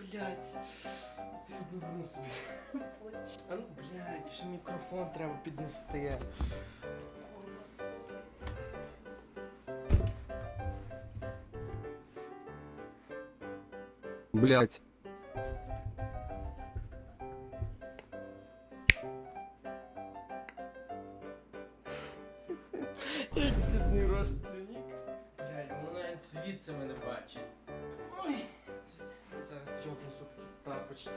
блядь. Ти виберу собі. А ну, блядь, ще мікрофон треба піднести. Блять. Як дідний родственник. Блядь, воно навіть звідси мене бачить. Ой. Йопнесу тапочки.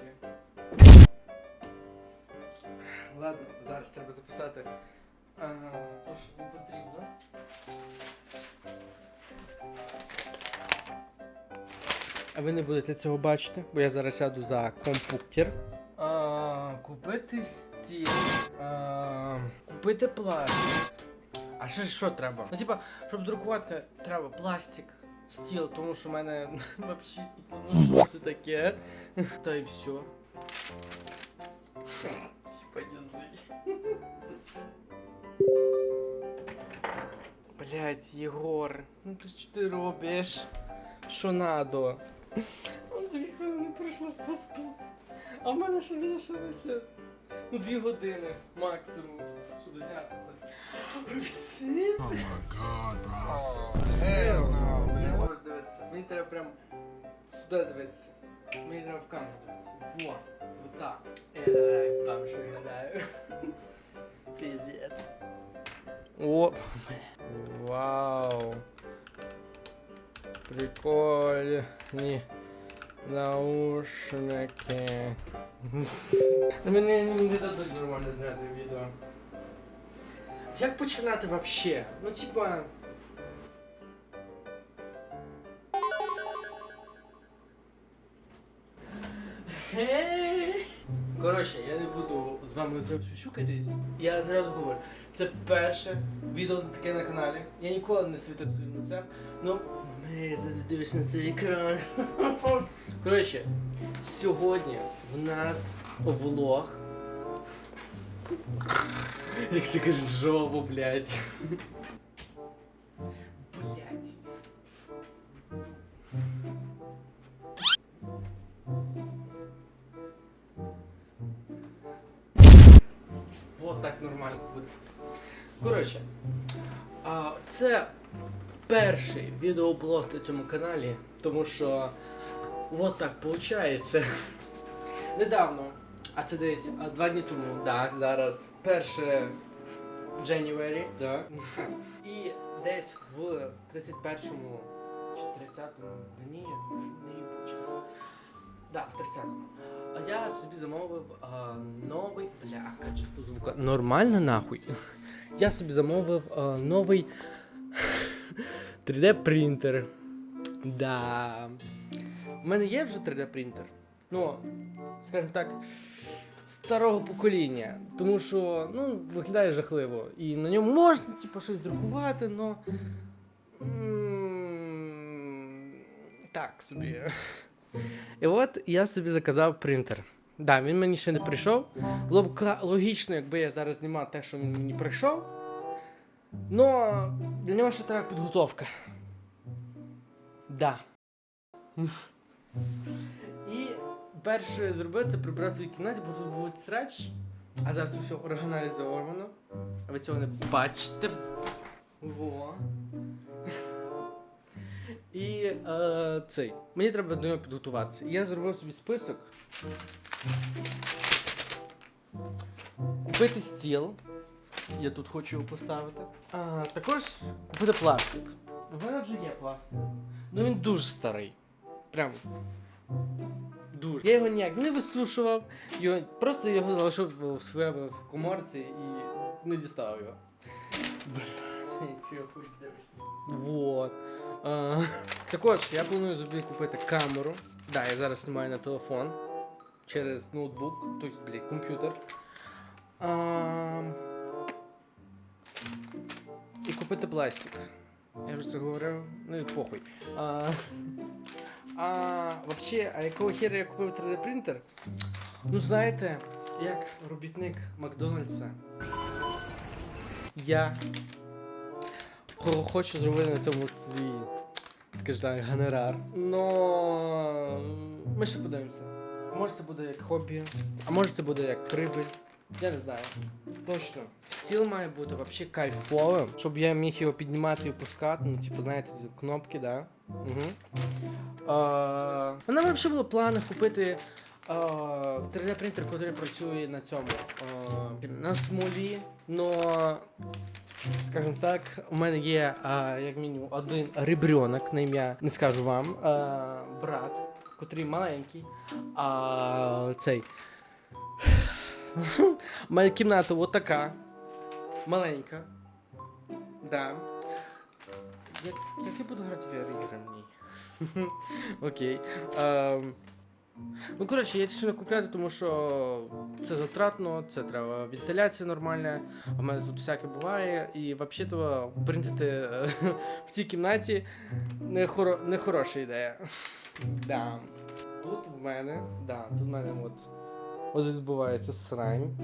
Ладно, зараз треба записати. А, то, що не потрібно. А ви не будете цього бачити, бо я зараз сяду за комп'ютер. А, купити стіл. А, купити пластик. А ще що треба? Ну, типа, щоб друкувати, треба пластик, стіл, тому що в мене взагалі, типу, ну що це таке? Та й все. Блять, Єгор, ну ти що ти робиш? Що надо? Он дві хвилини пройшло в посту. А в мене ще залишилося ну дві години максимум, щоб знятися. Всі? Oh my god, bro. Oh, hell no, Не man. можу дивитися. Мені треба прям сюди дивитися. Мені треба в камеру дивитися. Во, вот так. Я давай там що виглядаю. Піздець. О, вау. Прикольні наушники. Мені не дадуть нормально зняти відео. Як починати вообще? Ну типа. Коротше, я не буду з вами це сюсюкатись. Я зразу говорю, це перше відео таке на каналі. Я ніколи не світив своїм лицем. Ну, ми задивишся на цей екран. Коротше, сьогодні в нас влог. Як ти кажеш, жопу, блядь. Блядь. Вот так нормально буде. Коротше, це перший відеоблог на цьому каналі, тому що от так виходить. Недавно, а це десь а, два дні тому, да, зараз. Перше January, да. І десь в 31-му чи 30-му дні, не їбу чесно. Да, в 30-му. А я собі замовив а, новий. Бля, качество звука. Нормально нахуй. Я собі замовив а, новий 3D принтер. Да. У мене є вже 3D принтер. Ну, скажімо так, старого покоління. Тому що, ну, виглядає жахливо. І на ньому можна, типу, щось друкувати, но. Так собі. І от я собі заказав принтер. Да, він мені ще не прийшов. Було логічно, якби я зараз знімав те, що він мені прийшов. Но для нього ще треба підготовка. Да. Перше, зробив, це прибрав свою кімнаті, бо тут був срач. А зараз тут все організовано. А ви цього не бачите. Во. І е, цей. Мені треба до нього підготуватися. І я зробив собі список. Купити стіл. Я тут хочу його поставити. А, також купити пластик. У мене вже є пластик. Ну він дуже старий. Прям. Дуже. Я його ніяк не висушував, його, просто його залишив в себе в коморці і не дістав його. Вот. А, також я планую собі купити камеру. Да, я зараз знімаю на телефон через ноутбук, тобто, блядь, комп'ютер. А, і купити пластик. Я вже це говорив, ну і похуй. А, а вообще, а якого хера я купив 3D принтер? Ну знаєте, як робітник Макдональдса. Я хо- хочу зробити на цьому свій скажімо так, гонорар. Но ми ще подивимося. Може це буде як хобі, а може це буде як прибиль. Я не знаю. Точно. Стіл має бути взагалі кайфовим, щоб я міг його піднімати і опускати. Ну, типу, знаєте, кнопки, да? Угу. А, у мене взагалі було в планах купити а, 3D принтер, який працює на цьому. А, на смолі, но, скажімо так, у мене є а, як мінімум один ребрьонок на ім'я, не скажу вам, а, брат, котрий маленький, а цей. У мене кімната от така. Маленька. Да. Як, як я буду грати в ігри в? Окей. Ем, ну, коротше, я вирішив не купляти, тому що це затратно, це треба вентиляція нормальна, а в мене тут всяке буває. І взагалі-то принтити в цій кімнаті не, хоро, не хороша ідея. Да. Тут в мене, да, тут в мене от, от відбувається срань.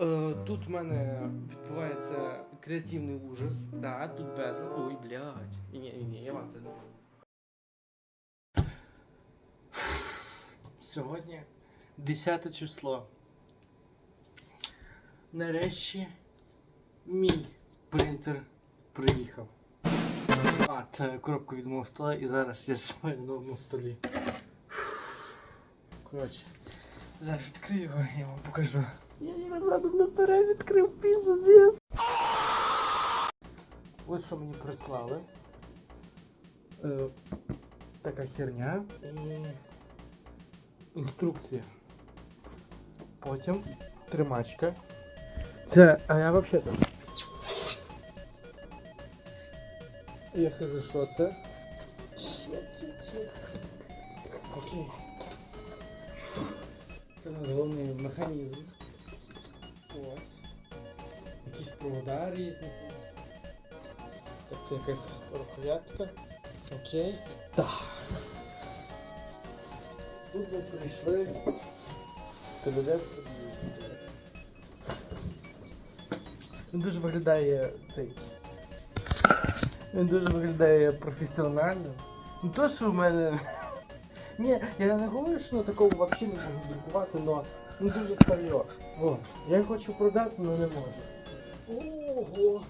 Е, тут в мене відбувається креативний ужас. Да, тут без. Ой, блядь. Ні, ні, ні, я вам це не. Сьогодні 10 число. Нарешті мій принтер приїхав. А, це коробка від мого стола і зараз я спаю на новому столі. Коротше, зараз відкрию його, я вам покажу. Я його задом наперед відкрив піздець. Ось що мені прислали. Е, така херня і інструкція. Потім тримачка. Це, а я взагалі там. Я хз, що це? Окей. Це у нас головний механізм. Ось. Якісь провода різні. Це якась рукоятка. Окей. Так. Тут ми прийшли. ТБД. Він дуже виглядає цей. Він дуже виглядає професіонально. Не то, що в мене. Ні, я не говорю, що на такому взагалі не можу друкувати, але ну дуже старьо. О, я хочу продати, але не можу. Ого!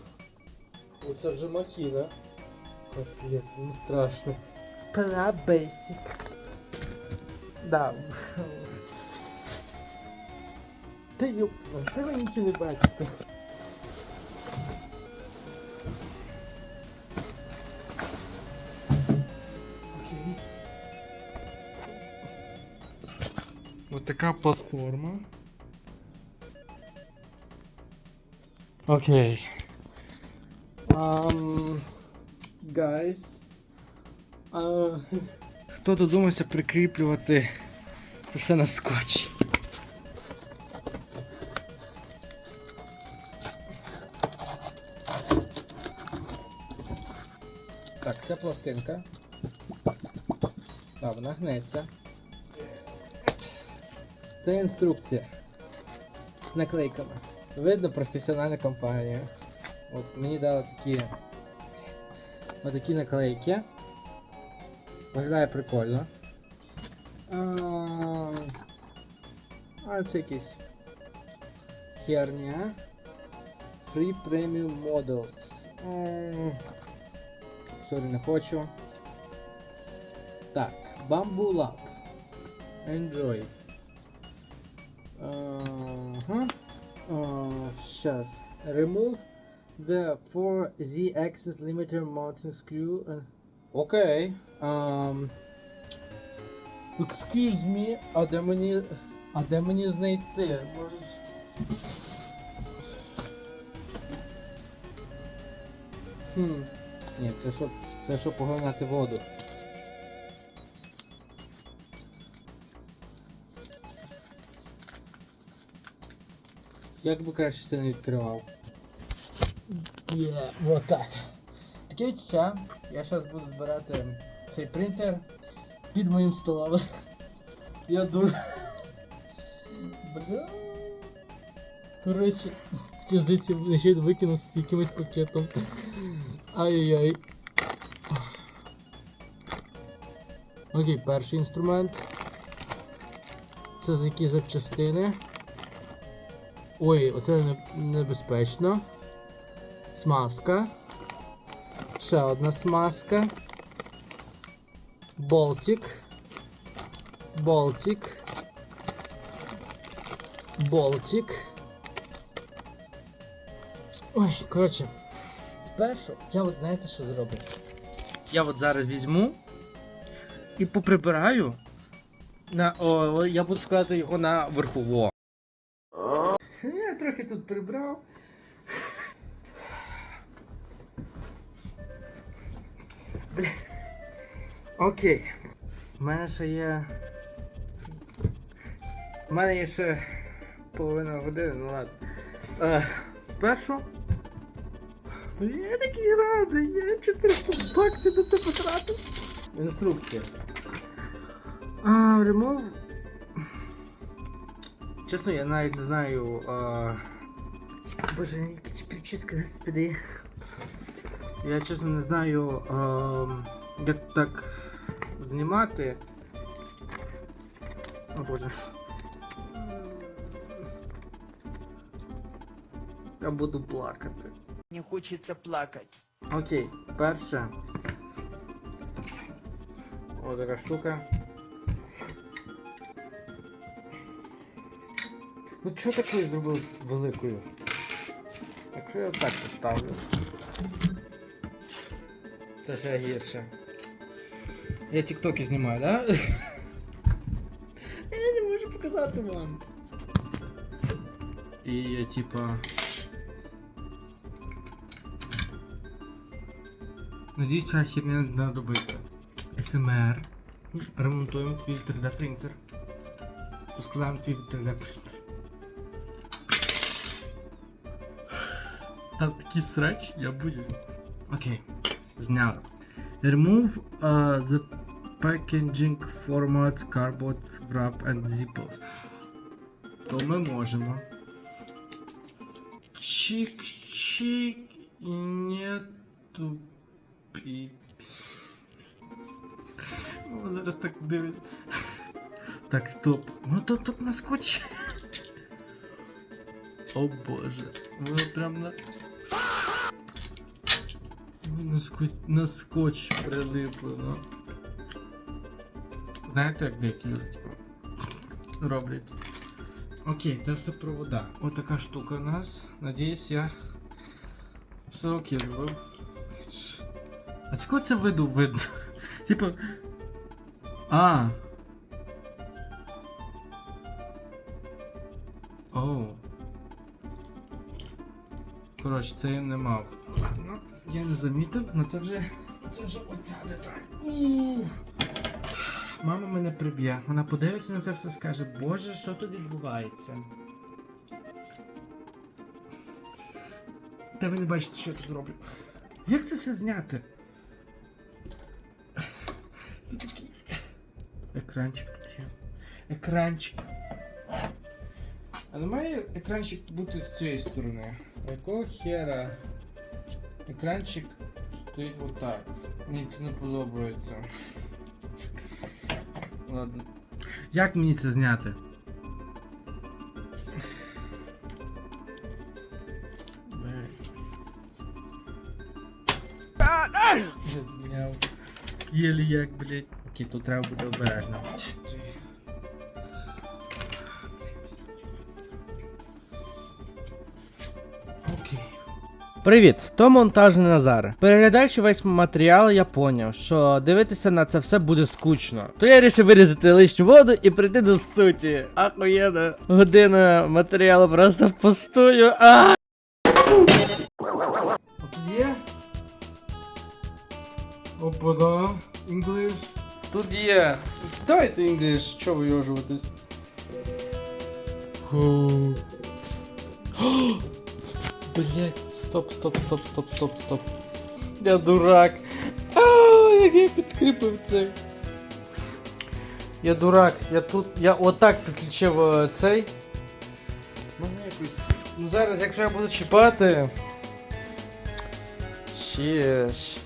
Оце вже махіна. Капець, не страшно. Пра Да. Та ёпт, та ви нічого не бачите. Окей. Вот така платформа. Окей. Um, guys. Uh, хто додумався прикріплювати це все на скотч? Так, це пластинка. Так, вона гнеться. Це інструкція з наклейками. Видно професіональна компанія. От мені дали такі отакі наклейки. Виглядає прикольно. А, а це якийсь херня. Free Premium Models. Сорі, не хочу. Так, Bamboo Lab. Enjoy. Ага. Сейчас. Remove the 4Z axis limiter mounting screw. and- Окей. Um, excuse me, а де мені. А де мені знайти? Можеш. Хм. Ні, це щоб. Це щоб поглинати воду. Як би краще це не відкривав? Є, вот так. Таке відчуття. Я зараз буду збирати цей принтер під моїм столом. Я дуже. Бля. Коротше, це здається, ще викинув з якимось пакетом. Ай-яй-яй. Окей, перший інструмент. Це з які запчастини. Ой, оце небезпечно. Смазка. Ще одна смазка. Болтик. Болтик. Болтик. Ой, коротше. Спершу я от знаєте, що зроблю? Я от зараз візьму і поприбираю. На, о, я буду складати його на верхово. Я трохи тут прибрав. Окей. У мене ще є. У мене є ще половина години, ну ладно. Е, першу. Я такий радий, я 400 баксів на це потратив. Інструкція. А, remove. Чесно, я навіть не знаю. А... Боже, які прически, господи. Я чесно не знаю, а... як так знімати. О боже. Я буду плакати. Мне хочется плакать. Окей, перше. Ось така штука. Ну чого такою зробив великою? Якщо я так поставлю. Це ще гірше. Я тіктоки знімаю, да? Я не можу показати вам. І я типа. Надіюсь, ця херня не знадобиться. СМР. Ремонтуємо твій 3D принтер. Складаємо твій 3D принтер. Там такий срач, я боюсь. Окей. Зняли. Remove uh, the packaging format, cardboard wrap and zippers. То ми можемо. Чик-чик і нету пі. О, зараз так дивить. Так, стоп. Ну то тут на скотч. О боже. Воно прям на. Ну, На скотч, на скотч прилиплено. Знаєте, як деякі люди типу, роблять? Окей, це все провода. Отака штука у нас. Надіюсь, я все окей робив. А з якого це виду видно? Типа. А. Оу. Коротше, це я не мав. Я не замітив, але це вже. Це вже оця деталь. Ух. Мама мене приб'є. Вона подивиться на це все скаже, боже, що тут відбувається. Та ви не бачите, що я тут роблю. Як це все зняти? Тут такий екранчик є. Екранчик. А не має екранчик бути з цієї сторони? Якого хера? Екранчик стоїть отак. Мені це не подобається. Ладно. Як мені це зняти? Зняв. Єлі як, блядь. Окей, тут треба бути обережно. Привіт, то монтажний Назар. Переглядаючи весь матеріал, я поняв, що дивитися на це все буде скучно. То я вирішив вирізати лишню воду і прийти до суті. Ахуєнно. Година матеріалу просто впустую. А! Є. Опа, да. English. Тут є. Дайте інгліш, що вийожуватись. Фу. Блять, стоп, стоп, стоп, стоп, стоп, стоп. Я дурак. А, як я підкріпив це. Я дурак, я тут. Я отак підключив е, цей. Можна якось. Ну зараз, якщо я буду чіпати. Ще ж.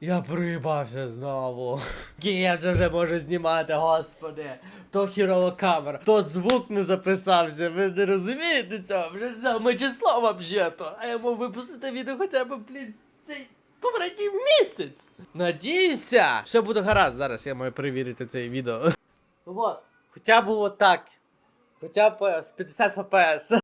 Я проїбався знову. Я це вже можу знімати, господи. То хірова камера, то звук не записався. Ви не розумієте цього? Вже саме число вообще-то. А я мав випустити відео хоча б, блін, цей попередній місяць. Надіюся, все буде гаразд. Зараз я маю перевірити це відео. Ну от, хоча б отак. Хоча б з 50 FPS.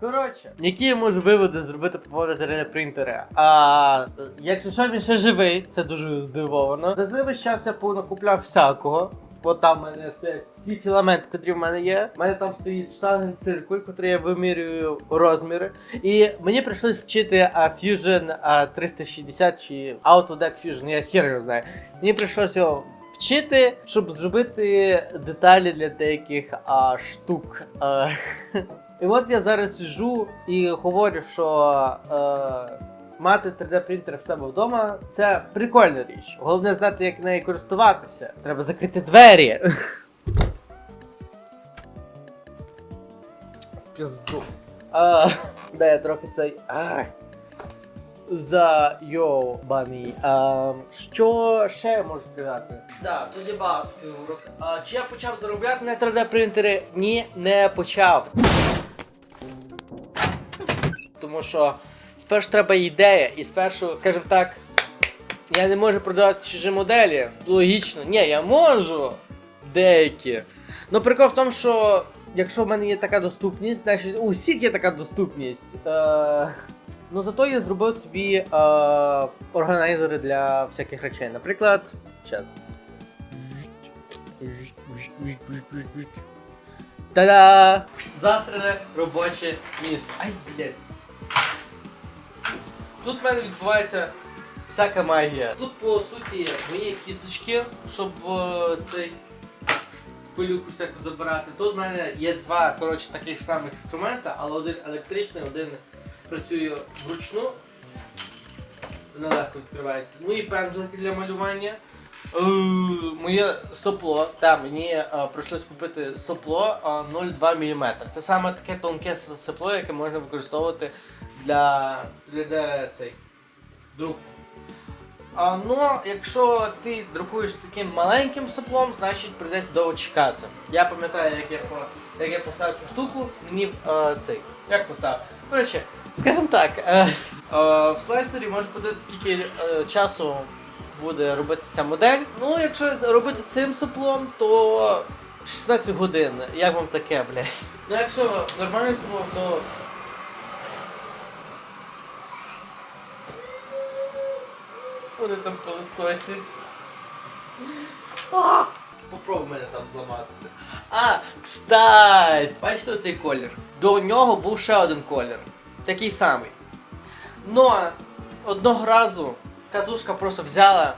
Коротше, які я можу виводи зробити по поводу 3D принтера? А, якщо що, він ще живий, це дуже здивовано. За цей час я понакупляв всякого. Бо там в мене стоять всі філаменти, які в мене є. У мене там стоїть штангенциркуль, який я вимірюю розміри. І мені прийшлось вчити а, Fusion а, 360 чи Autodeck Fusion, я хер його знаю. Мені прийшлось його вчити, щоб зробити деталі для деяких а, штук. А, і от я зараз сижу і говорю, що е, мати 3D принтер в себе вдома це прикольна річ. Головне знати, як нею користуватися. Треба закрити двері. Пізду. А, Де я трохи цей. Ай. Зайобаний. А, що ще я можу сказати? Да, тоді багато фігурок. А, чи я почав заробляти на 3D принтери? Ні, не почав. Тому що спершу треба ідея, і спершу, скажімо так, я не можу продавати чужі моделі. Логічно, ні, я можу деякі. Ну прикол в тому, що якщо в мене є така доступність, значить у всіх є така доступність. Е- ну зато я зробив собі е- органайзери для всяких речей. Наприклад, зараз. Та-да! Засране робоче місце. Ай, блядь. Тут в мене відбувається всяка магія. Тут, по суті, мої кісточки, щоб е, цей пилюку всяку забирати. Тут в мене є два коротше, таких самих інструмента, але один електричний, один працює вручну. Нелегко відкривається. Мої пензлики для малювання. Е, Моє сопло, та мені е, прийшлось купити сопло е, 0,2 мм. Це саме таке тонке сопло, яке можна використовувати для, для, для цей, друку. А, ну, якщо ти друкуєш таким маленьким соплом, значить прийдеться довго чекати. Я пам'ятаю, як я, як я поставив цю штуку, мені е, цей. Як поставив? Коротше, скажімо так, е, е, в слайстері може бути скільки е, часу буде робитися модель. Ну, якщо робити цим соплом, то 16 годин. Як вам таке, блядь? Ну, якщо нормальним соплом, то Вони там пилососять. Попробуй мене там зламатися. А, кстати! Бачите цей колір? До нього був ще один колір. Такий самий. Но одного разу катушка просто взяла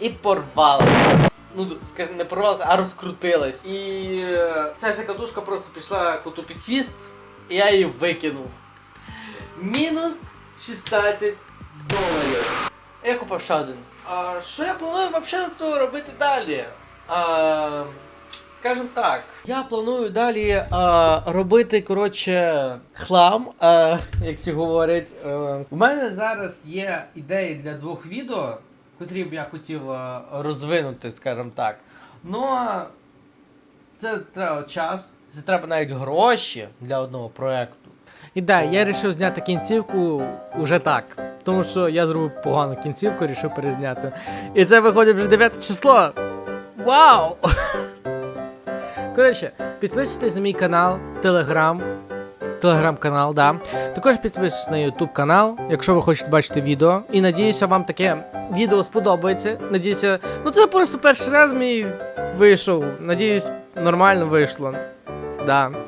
і порвалась. Ну, скажімо, не порвалася, а розкрутилась. І е, ця вся катушка просто пішла коту під хвіст, і я її викинув. Мінус 16 доларів. Я купив ще один. А що я планую взагалі робити далі? А, скажем так, я планую далі а, робити, коротше, хлам, а, як всі говорять. А, у мене зараз є ідеї для двох відео, котрі б я хотів а, розвинути, скажем так. Ну, а це треба час, це треба навіть гроші для одного проекту. І да, я вирішив зняти кінцівку уже так. Тому що я зробив погану кінцівку, вирішив перезняти. І це виходить вже 9 число. Вау! Коротше, підписуйтесь на мій канал, телеграм. Телеграм-канал, да. Також підписуйтесь на YouTube канал, якщо ви хочете бачити відео. І надіюся, вам таке відео сподобається. Надіюся, ну це просто перший раз мій вийшов. Надіюсь, нормально вийшло. Да.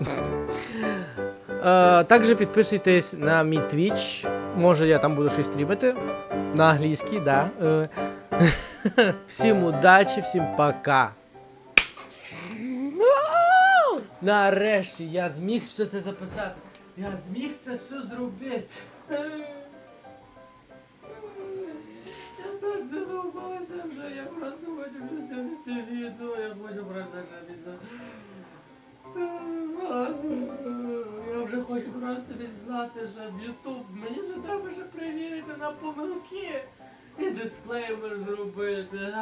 Е, також підписуйтесь на мій Twitch. Може я там буду щось стрімити. На англійській, да. Е, всім удачі, всім пока. Нарешті я зміг все це записати. Я зміг це все зробити. Я так задовбався вже, я просто хочу дивитися відео, я хочу просто дивитися. Я вже хочу просто відзнати, що Ютуб мені ж треба вже перевірити на помилки і дисклеймер зробити.